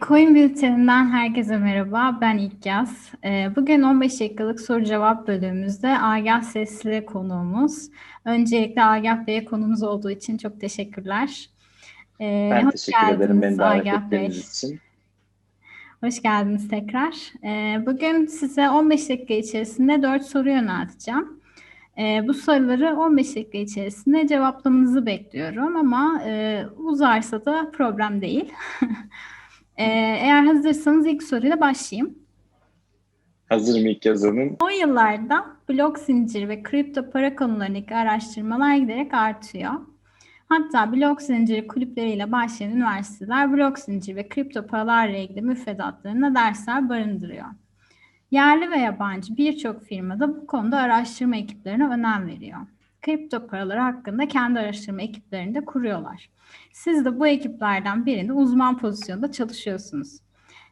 Coin Bülteni'nden herkese merhaba. Ben İlkyaz. Ee, bugün 15 dakikalık soru cevap bölümümüzde Agah Sesli konuğumuz. Öncelikle Agah Bey'e konumuz olduğu için çok teşekkürler. Ee, ben teşekkür ederim beni davet ettiğiniz için. Hoş geldiniz tekrar. Ee, bugün size 15 dakika içerisinde 4 soru yönelteceğim. bu soruları 15 dakika içerisinde cevaplamanızı bekliyorum ama e, uzarsa da problem değil. Ee, eğer hazırsanız ilk soruyla başlayayım. Hazırım ilk yazanın. O yıllarda blok zinciri ve kripto para konularındaki araştırmalar giderek artıyor. Hatta blok zinciri kulüpleriyle başlayan üniversiteler blok zinciri ve kripto paralarla ilgili müfredatlarında dersler barındırıyor. Yerli ve yabancı birçok firmada bu konuda araştırma ekiplerine önem veriyor. Kripto paraları hakkında kendi araştırma ekiplerini de kuruyorlar. Siz de bu ekiplerden birinde uzman pozisyonda çalışıyorsunuz.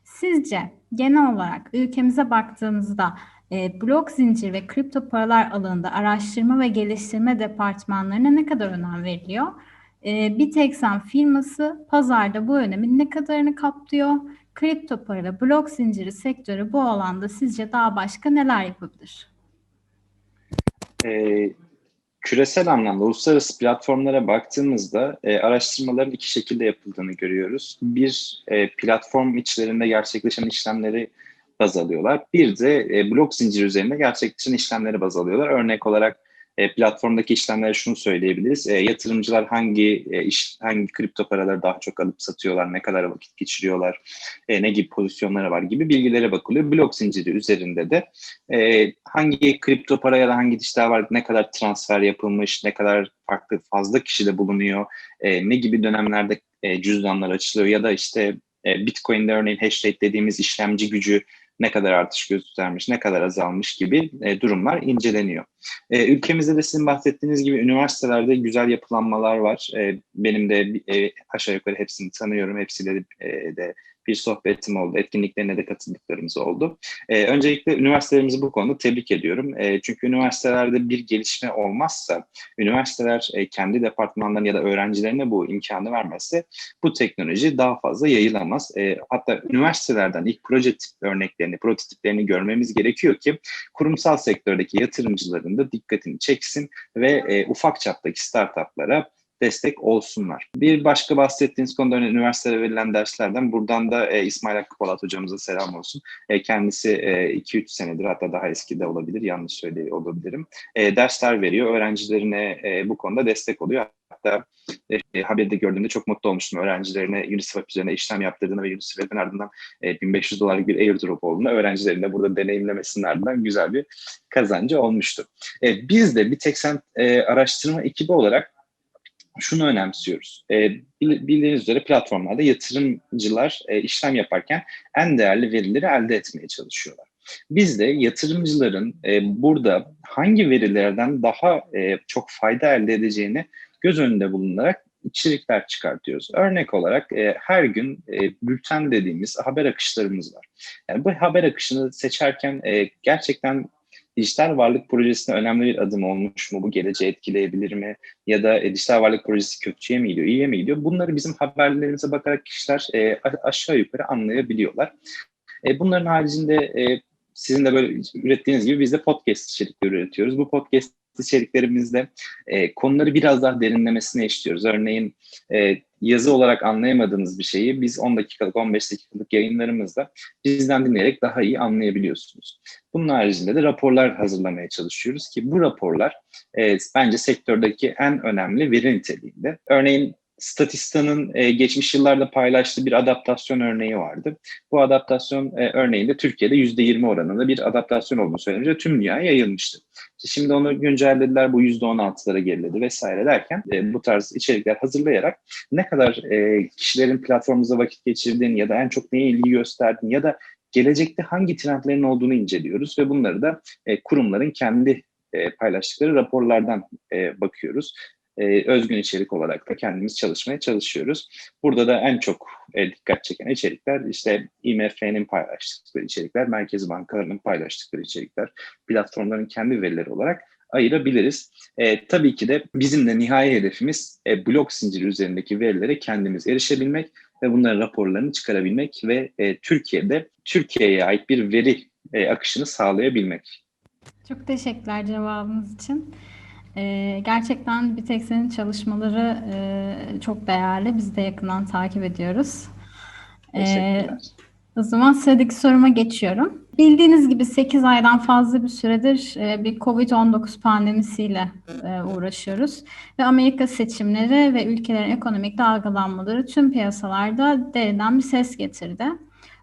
Sizce genel olarak ülkemize baktığımızda e, blok zincir ve kripto paralar alanında araştırma ve geliştirme departmanlarına ne kadar önem veriliyor? E, Bitexen firması pazarda bu önemin ne kadarını kaplıyor? Kripto para ve blok zinciri sektörü bu alanda sizce daha başka neler yapabilir? Ee, küresel anlamda uluslararası platformlara baktığımızda e, araştırmaların iki şekilde yapıldığını görüyoruz. Bir e, platform içlerinde gerçekleşen işlemleri baz alıyorlar. Bir de e, blok zincir üzerinde gerçekleşen işlemleri baz alıyorlar. Örnek olarak e, platformdaki işlemlere şunu söyleyebiliriz. E, yatırımcılar hangi e, iş, hangi kripto paraları daha çok alıp satıyorlar, ne kadar vakit geçiriyorlar, e, ne gibi pozisyonları var gibi bilgilere bakılıyor. Blok zinciri üzerinde de e, hangi kripto para ya da hangi dijital var, ne kadar transfer yapılmış, ne kadar farklı fazla kişi de bulunuyor, e, ne gibi dönemlerde e, cüzdanlar açılıyor ya da işte e, Bitcoin'de örneğin hash rate dediğimiz işlemci gücü ne kadar artış göstermiş, ne kadar azalmış gibi e, durumlar inceleniyor. E, ülkemizde de sizin bahsettiğiniz gibi üniversitelerde güzel yapılanmalar var. E, benim de e, aşağı yukarı hepsini tanıyorum. Hepsiyle de, e, de bir sohbetim oldu. Etkinliklerine de katıldıklarımız oldu. E, öncelikle üniversitelerimizi bu konuda tebrik ediyorum. E, çünkü üniversitelerde bir gelişme olmazsa, üniversiteler e, kendi departmanlarına ya da öğrencilerine bu imkanı vermezse bu teknoloji daha fazla yayılamaz. E, hatta üniversitelerden ilk proje tip örneklerini, prototiplerini görmemiz gerekiyor ki kurumsal sektördeki yatırımcıların da dikkatini çeksin ve e, ufak çaptaki startuplara destek olsunlar. Bir başka bahsettiğiniz konuda üniversitede verilen derslerden buradan da e, İsmail Hakkı Polat hocamıza selam olsun. E, kendisi 2-3 e, senedir hatta daha eski de olabilir, yanlış söylüyor olabilirim. E, dersler veriyor, öğrencilerine e, bu konuda destek oluyor. Hatta e, haberde gördüğümde çok mutlu olmuştum. Öğrencilerine Uniswap üzerine işlem yaptırdığını ve Uniswap'in ardından e, 1500 dolarlık bir airdrop olduğunu öğrencilerin de burada deneyimlemesinin ardından güzel bir kazancı olmuştu. E, biz de bir tek sen e, araştırma ekibi olarak şunu önemsiyoruz. E, bildiğiniz üzere platformlarda yatırımcılar e, işlem yaparken en değerli verileri elde etmeye çalışıyorlar. Biz de yatırımcıların e, burada hangi verilerden daha e, çok fayda elde edeceğini göz önünde bulunarak içerikler çıkartıyoruz. Örnek olarak e, her gün e, bülten dediğimiz haber akışlarımız var. Yani bu haber akışını seçerken e, gerçekten dijital varlık projesine önemli bir adım olmuş mu? Bu geleceği etkileyebilir mi? Ya da e, dijital varlık projesi kötüye mi gidiyor, iyiye mi gidiyor? Bunları bizim haberlerimize bakarak kişiler e, aşağı yukarı anlayabiliyorlar. E, bunların haricinde e, sizin de böyle ürettiğiniz gibi biz de podcast içerikleri üretiyoruz. Bu podcast içeriklerimizde e, konuları biraz daha derinlemesine işliyoruz. Örneğin e, yazı olarak anlayamadığınız bir şeyi biz 10 dakikalık, 15 dakikalık yayınlarımızda bizden dinleyerek daha iyi anlayabiliyorsunuz. Bunun haricinde de raporlar hazırlamaya çalışıyoruz ki bu raporlar e, bence sektördeki en önemli veri niteliğinde. Örneğin Statista'nın e, geçmiş yıllarda paylaştığı bir adaptasyon örneği vardı. Bu adaptasyon e, örneğinde Türkiye'de %20 oranında bir adaptasyon olduğunu söylemiş ve tüm dünyaya yayılmıştı. Şimdi onu güncellediler, bu %16'lara geriledi vesaire derken e, bu tarz içerikler hazırlayarak ne kadar e, kişilerin platformumuzda vakit geçirdiğini ya da en çok neye ilgi gösterdiğini ya da gelecekte hangi trendlerin olduğunu inceliyoruz ve bunları da e, kurumların kendi e, paylaştıkları raporlardan e, bakıyoruz e, özgün içerik olarak da kendimiz çalışmaya çalışıyoruz. Burada da en çok e, dikkat çeken içerikler işte IMF'nin paylaştıkları içerikler, merkez bankalarının paylaştıkları içerikler, platformların kendi verileri olarak ayırabiliriz. E, tabii ki de bizim de nihai hedefimiz e, blok zinciri üzerindeki verilere kendimiz erişebilmek ve bunların raporlarını çıkarabilmek ve e, Türkiye'de Türkiye'ye ait bir veri e, akışını sağlayabilmek. Çok teşekkürler cevabınız için. Ee, gerçekten bir tek senin çalışmaları e, çok değerli. Biz de yakından takip ediyoruz. Ee, Teşekkürler. o zaman sıradaki soruma geçiyorum. Bildiğiniz gibi 8 aydan fazla bir süredir e, bir COVID-19 pandemisiyle e, uğraşıyoruz. Ve Amerika seçimleri ve ülkelerin ekonomik dalgalanmaları tüm piyasalarda deriden bir ses getirdi.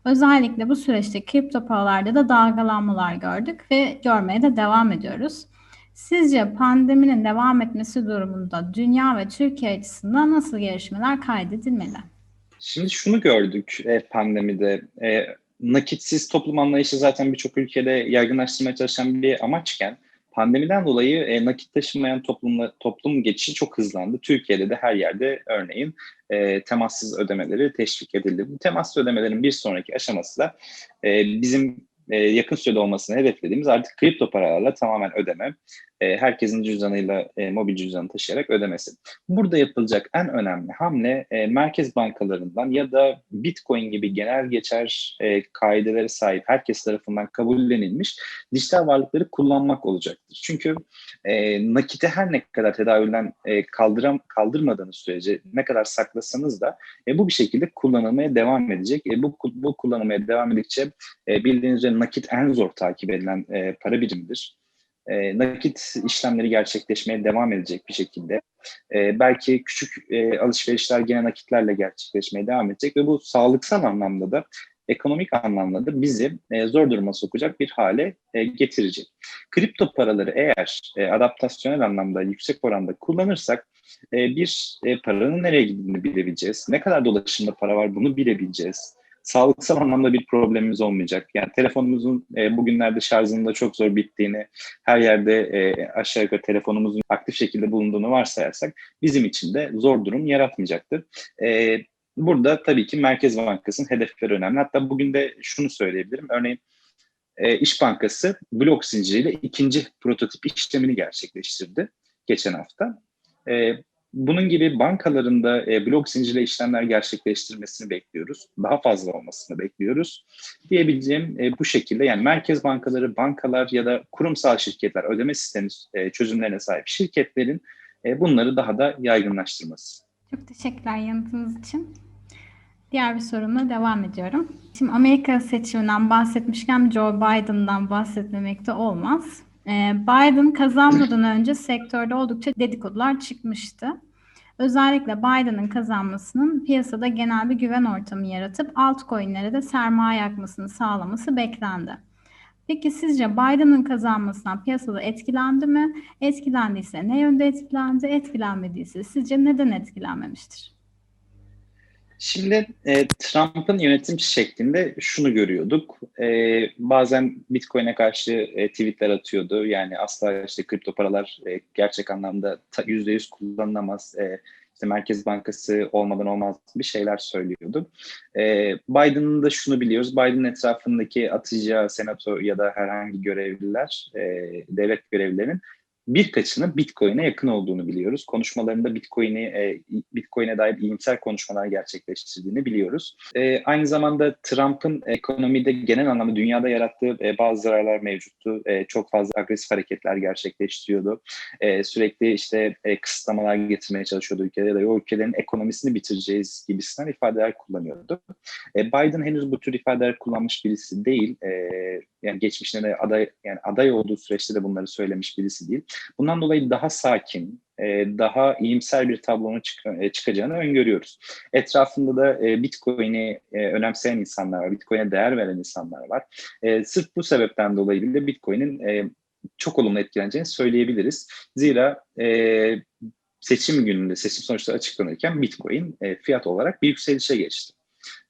Özellikle bu süreçte kripto paralarda da dalgalanmalar gördük ve görmeye de devam ediyoruz. Sizce pandeminin devam etmesi durumunda dünya ve Türkiye açısından nasıl gelişmeler kaydedilmeli? Şimdi şunu gördük e, pandemide. E, nakitsiz toplum anlayışı zaten birçok ülkede yaygınlaştırmaya çalışan bir amaçken pandemiden dolayı e, nakit taşımayan toplumla, toplum geçişi çok hızlandı. Türkiye'de de her yerde örneğin e, temassız ödemeleri teşvik edildi. Bu temassız ödemelerin bir sonraki aşaması da e, bizim e, yakın sürede olmasını hedeflediğimiz artık kripto paralarla tamamen ödeme, e, herkesin cüzdanıyla e, mobil cüzdanı taşıyarak ödemesi. Burada yapılacak en önemli hamle e, merkez bankalarından ya da Bitcoin gibi genel geçer e, kaidelere sahip herkes tarafından kabullenilmiş dijital varlıkları kullanmak olacaktır. Çünkü e, nakite her ne kadar tedavülden e, kaldıram, kaldırmadığınız sürece ne kadar saklasanız da e, bu bir şekilde kullanılmaya devam edecek. E, bu, bu kullanılmaya devam edikçe e, bildiğiniz üzere nakit en zor takip edilen e, para birimidir e, nakit işlemleri gerçekleşmeye devam edecek bir şekilde. E, belki küçük e, alışverişler gene nakitlerle gerçekleşmeye devam edecek ve bu sağlıksal anlamda da ekonomik anlamda da bizi e, zor duruma sokacak bir hale e, getirecek. Kripto paraları eğer e, adaptasyonel anlamda yüksek oranda kullanırsak e, bir e, paranın nereye gittiğini bilebileceğiz. Ne kadar dolaşımda para var bunu bilebileceğiz sağlıksal anlamda bir problemimiz olmayacak. Yani telefonumuzun e, bugünlerde şarjının da çok zor bittiğini, her yerde e, aşağı yukarı telefonumuzun aktif şekilde bulunduğunu varsayarsak bizim için de zor durum yaratmayacaktır. E, burada tabii ki Merkez Bankası'nın hedefleri önemli. Hatta bugün de şunu söyleyebilirim. Örneğin e, İş Bankası blok zinciriyle ikinci prototip işlemini gerçekleştirdi geçen hafta. E, bunun gibi bankalarında e, blok zincirle işlemler gerçekleştirmesini bekliyoruz. Daha fazla olmasını bekliyoruz. Diyebileceğim e, bu şekilde yani merkez bankaları, bankalar ya da kurumsal şirketler, ödeme sistemi e, çözümlerine sahip şirketlerin e, bunları daha da yaygınlaştırması. Çok teşekkürler yanıtınız için. Diğer bir sorumla devam ediyorum. Şimdi Amerika seçiminden bahsetmişken Joe Biden'dan bahsetmemekte olmaz. Ee, Biden kazanmadan önce sektörde oldukça dedikodular çıkmıştı. Özellikle Biden'ın kazanmasının piyasada genel bir güven ortamı yaratıp altcoin'lere de sermaye yakmasını sağlaması beklendi. Peki sizce Biden'ın kazanmasından piyasada etkilendi mi? Etkilendiyse ne yönde etkilendi? Etkilenmediyse sizce neden etkilenmemiştir? Şimdi e, Trump'ın yönetim şeklinde şunu görüyorduk. E, bazen Bitcoin'e karşı e, tweetler atıyordu. Yani asla işte kripto paralar e, gerçek anlamda yüzde yüz kullanılamaz. E, işte Merkez Bankası olmadan olmaz bir şeyler söylüyordu. E, Biden'ın da şunu biliyoruz. Biden etrafındaki atacağı senato ya da herhangi görevliler, e, devlet görevlilerinin birkaçının Bitcoin'e yakın olduğunu biliyoruz. Konuşmalarında Bitcoin'i e, Bitcoin'e dair iyimser konuşmalar gerçekleştirdiğini biliyoruz. E, aynı zamanda Trump'ın ekonomide genel anlamda dünyada yarattığı e, bazı zararlar mevcuttu. E, çok fazla agresif hareketler gerçekleştiriyordu. E, sürekli işte e, kısıtlamalar getirmeye çalışıyordu ülkede ya da o ülkelerin ekonomisini bitireceğiz gibisinden ifadeler kullanıyordu. E, Biden henüz bu tür ifadeler kullanmış birisi değil. E, yani geçmişte de aday yani aday olduğu süreçte de bunları söylemiş birisi değil. Bundan dolayı daha sakin, e, daha iyimser bir tablonun e, çıkacağını öngörüyoruz. Etrafında da e, Bitcoin'i önemseyen insanlar var, Bitcoin'e değer veren insanlar var. Sırf bu sebepten dolayı bile Bitcoin'in çok olumlu etkileneceğini söyleyebiliriz. Zira seçim gününde seçim sonuçları açıklanırken Bitcoin fiyat olarak bir yükselişe geçti.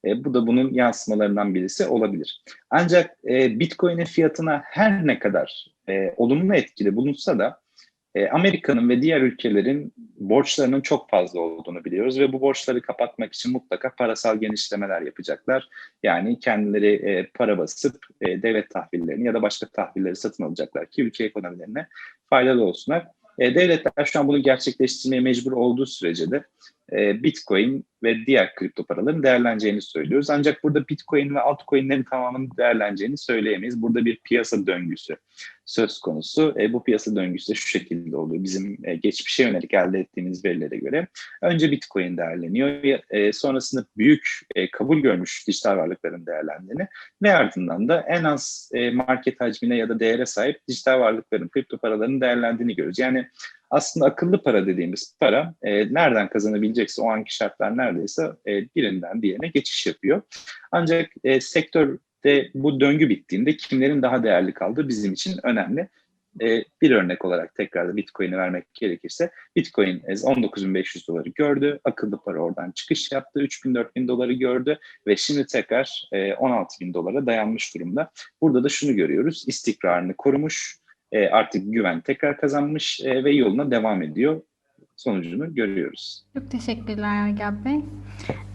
E, bu da bunun yansımalarından birisi olabilir. Ancak e, Bitcoin'in fiyatına her ne kadar e, olumlu etkili bulunsa da e, Amerika'nın ve diğer ülkelerin borçlarının çok fazla olduğunu biliyoruz ve bu borçları kapatmak için mutlaka parasal genişlemeler yapacaklar. Yani kendileri e, para basıp e, devlet tahvillerini ya da başka tahvilleri satın alacaklar ki ülke ekonomilerine faydalı olsunlar. E, devletler şu an bunu gerçekleştirmeye mecbur olduğu sürece de e, Bitcoin ve diğer kripto paraların değerleneceğini söylüyoruz. Ancak burada Bitcoin ve altcoin'lerin tamamının değerleneceğini söyleyemeyiz. Burada bir piyasa döngüsü söz konusu. E, bu piyasa döngüsü de şu şekilde oluyor. Bizim e, geçmişe yönelik elde ettiğimiz verilere göre önce Bitcoin değerleniyor. E, sonrasında büyük e, kabul görmüş dijital varlıkların değerlendiğini ve ardından da en az e, market hacmine ya da değere sahip dijital varlıkların, kripto paraların değerlendiğini görüyoruz. Yani aslında akıllı para dediğimiz para e, nereden kazanabilecekse o anki şartlar neredeyse e, birinden diğerine geçiş yapıyor. Ancak e, sektörde bu döngü bittiğinde kimlerin daha değerli kaldığı bizim için önemli. E, bir örnek olarak tekrar da Bitcoin'i vermek gerekirse Bitcoin 19.500 doları gördü. Akıllı para oradan çıkış yaptı. 3.000-4.000 doları gördü ve şimdi tekrar e, 16.000 dolara dayanmış durumda. Burada da şunu görüyoruz. istikrarını korumuş, e, artık güven tekrar kazanmış e, ve yoluna devam ediyor. Sonucunu görüyoruz. Çok teşekkürler Agap Bey.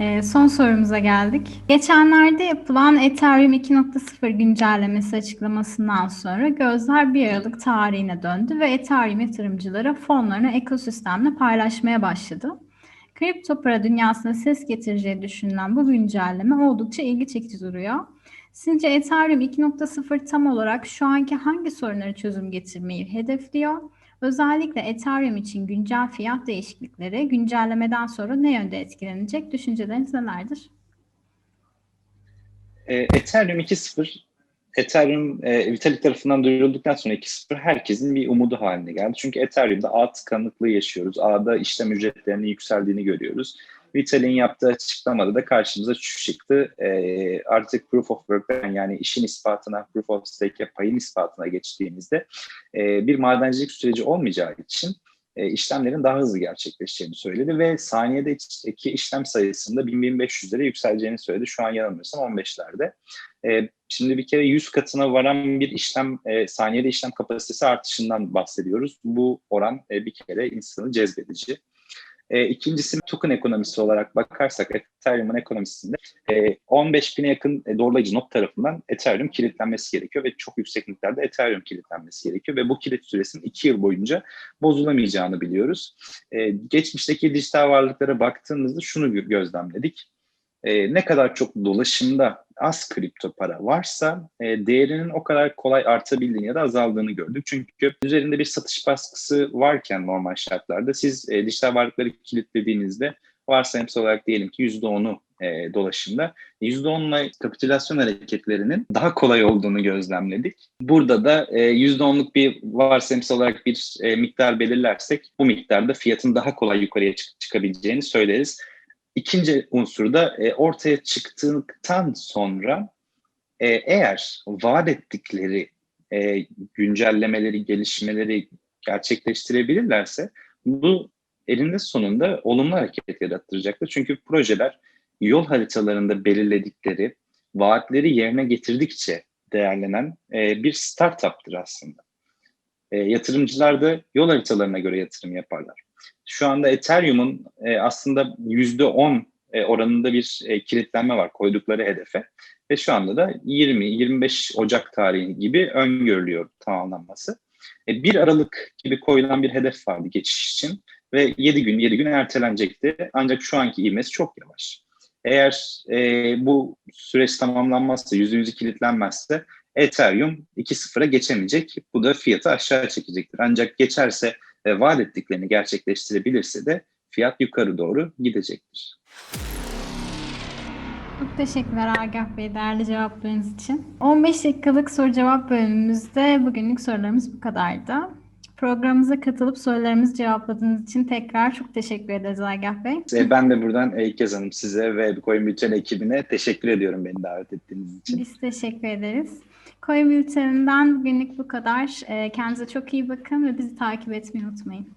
E, son sorumuza geldik. Geçenlerde yapılan Ethereum 2.0 güncellemesi açıklamasından sonra gözler 1 Aralık tarihine döndü ve Ethereum yatırımcıları fonlarını ekosistemle paylaşmaya başladı. Kripto para dünyasına ses getireceği düşünülen bu güncelleme oldukça ilgi çekici duruyor. Sizce Ethereum 2.0 tam olarak şu anki hangi sorunları çözüm getirmeyi hedefliyor? Özellikle Ethereum için güncel fiyat değişiklikleri güncellemeden sonra ne yönde etkilenecek? Düşünceleriniz nelerdir? E, Ethereum 2.0 Ethereum e, Vitalik tarafından duyurulduktan sonra 2.0 herkesin bir umudu haline geldi. Çünkü Ethereum'da ağ tıkanıklığı yaşıyoruz. Ağda işlem ücretlerinin yükseldiğini görüyoruz. Vitalik'in yaptığı açıklamada da karşımıza şu çıktı. E, artık proof of work'ten yani işin ispatına, proof of stake payın ispatına geçtiğimizde e, bir madencilik süreci olmayacağı için e, işlemlerin daha hızlı gerçekleşeceğini söyledi ve saniyedeki işlem sayısında 1000-1500'lere yükseleceğini söyledi. Şu an yanılmıyorsam 15'lerde. E, şimdi bir kere 100 katına varan bir işlem, e, saniyede işlem kapasitesi artışından bahsediyoruz. Bu oran e, bir kere insanı cezbedici. E, ikincisi token ekonomisi olarak bakarsak Ethereum'un ekonomisinde e, 15 bine yakın e, doğrulayıcı not tarafından Ethereum kilitlenmesi gerekiyor ve çok yüksek miktarda Ethereum kilitlenmesi gerekiyor ve bu kilit süresinin 2 yıl boyunca bozulamayacağını biliyoruz. E, geçmişteki dijital varlıklara baktığımızda şunu gözlemledik e, ne kadar çok dolaşımda az kripto para varsa e, değerinin o kadar kolay artabildiğini ya da azaldığını gördük. Çünkü üzerinde bir satış baskısı varken normal şartlarda siz e, dijital varlıkları kilitlediğinizde varsayımsal olarak diyelim ki %10'u e, dolaşımda. %10'la kapitülasyon hareketlerinin daha kolay olduğunu gözlemledik. Burada da e, %10'luk bir varsayımsal olarak bir e, miktar belirlersek bu miktarda fiyatın daha kolay yukarıya çık- çıkabileceğini söyleriz. İkinci unsur da e, ortaya çıktıktan sonra e, eğer vaat ettikleri e, güncellemeleri, gelişmeleri gerçekleştirebilirlerse bu elinde sonunda olumlu hareket yarattıracaktır. Çünkü projeler yol haritalarında belirledikleri vaatleri yerine getirdikçe değerlenen e, bir startup'tır aslında. E, yatırımcılar da yol haritalarına göre yatırım yaparlar şu anda Ethereum'un e, aslında yüzde on e, oranında bir e, kilitlenme var koydukları hedefe. Ve şu anda da 20-25 Ocak tarihi gibi öngörülüyor tamamlanması. E, 1 Aralık gibi koyulan bir hedef vardı geçiş için ve 7 gün 7 gün ertelenecekti. Ancak şu anki ivmesi çok yavaş. Eğer e, bu süreç tamamlanmazsa, %100'ü kilitlenmezse Ethereum 2.0'a geçemeyecek. Bu da fiyatı aşağı çekecektir. Ancak geçerse ve vaat ettiklerini gerçekleştirebilirse de fiyat yukarı doğru gidecektir. Çok teşekkürler Agah Bey değerli cevaplarınız için. 15 dakikalık soru cevap bölümümüzde bugünlük sorularımız bu kadardı. Programımıza katılıp sorularımızı cevapladığınız için tekrar çok teşekkür ederiz Agah Bey. Ben de buradan İlkez Hanım size ve Coin Bülten ekibine teşekkür ediyorum beni davet ettiğiniz için. Biz teşekkür ederiz. Coin Bülten'inden bugünlük bu kadar. Kendinize çok iyi bakın ve bizi takip etmeyi unutmayın.